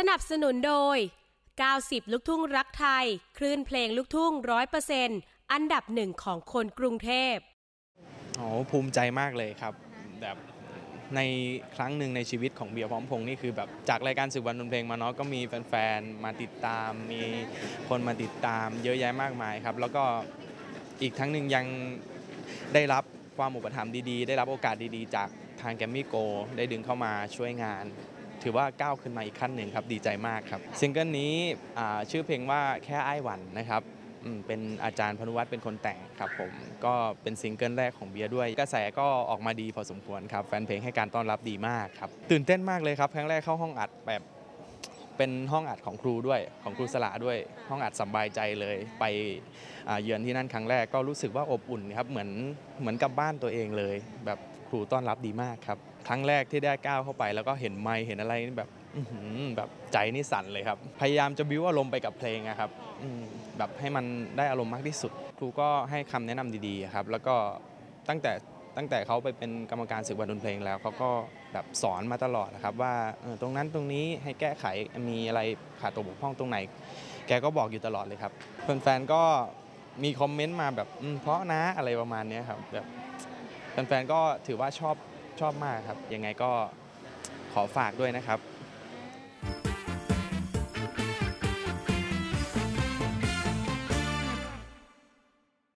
สนับสนุนโดย 90 ลูกทุ่งรักไทย คลื่นเพลงลูกทุ่งร้อยเปอร์เซ็นต์อันดับหนึ่งของคนกรุงเทพโอ้ภูมิใจมากเลยครับแบบในครั้งหนึ่งในชีวิตของเบียร์พร้อมพงษ์นี่คือแบบจากรายการสืบวันดนเพลงมาเนาะก็มีแฟนๆมาติดตาม มีคนมาติดตามเยอะแยะมากมายครับ แล้วก็อีกทั้งหนึ่งยังได้รับความอุปถัมภ์ดีๆ ได้รับโอกาสดีๆ จากทางแกมมี่โก ได้ดึงเข้ามาช่วยงาน ถือว่าก้าวขึ้นมาอีกขั้นหนึ่งครับดีใจมากครับซิงเกิลนี้ชื่อเพลงว่าแค่ไอ้ายหวันนะครับเป็นอาจารย์พนุวัฒน์เป็นคนแต่งครับผมก็เป็นซิงเกิลแรกของเบียร์ด้วย กระแสก็ออกมาดีพอสมควรครับ แฟนเพลงให้การต้อนรับดีมากครับ ตื่นเต้นมากเลยครับ ครั้งแรกเข้าห้องอัดแบบ เป็นห้องอัดของครูด้วยของครูสละด้วย ห้องอัดสบายใจเลย ไปเยือนที่นั่นครั้งแรกก็รู้สึกว่าอบอุ่นครับเหมือนเหมือนกับบ้านตัวเองเลย แบบครูต้อนรับดีมากครับ ครั้งแรกที่ได้ก้าวเข้าไป แล้วก็เห็นไมค์เห็นอะไรนี่แบบแบบใจนี่สั่นเลยครับ พยายามจะบิ้วอารมณ์ไปกับเพลงอะครับแบบให้มันได้อารมณ์มากที่สุด ครูก็ให้คำแนะนำดีๆครับ แล้วก็ตั้งแต่ ตั้งแต่เขาไปเป็นกรรมการศึกวันดนเพลงแล้วเขาก็แบบสอนมาตลอดนะครับ ว่าตรงนั้นตรงนี้ให้แก้ไขมีอะไรขาดตกบกพร่องตรงไหน แกก็บอกอยู่ตลอดเลยครับแฟนๆก็มีคอมเมนต์มาแบบเพราะนะอะไรประมาณนี้ครับแบบแฟนๆก็ถือว่าชอบชอบมากครับยังไงก็ขอฝากด้วยนะครับ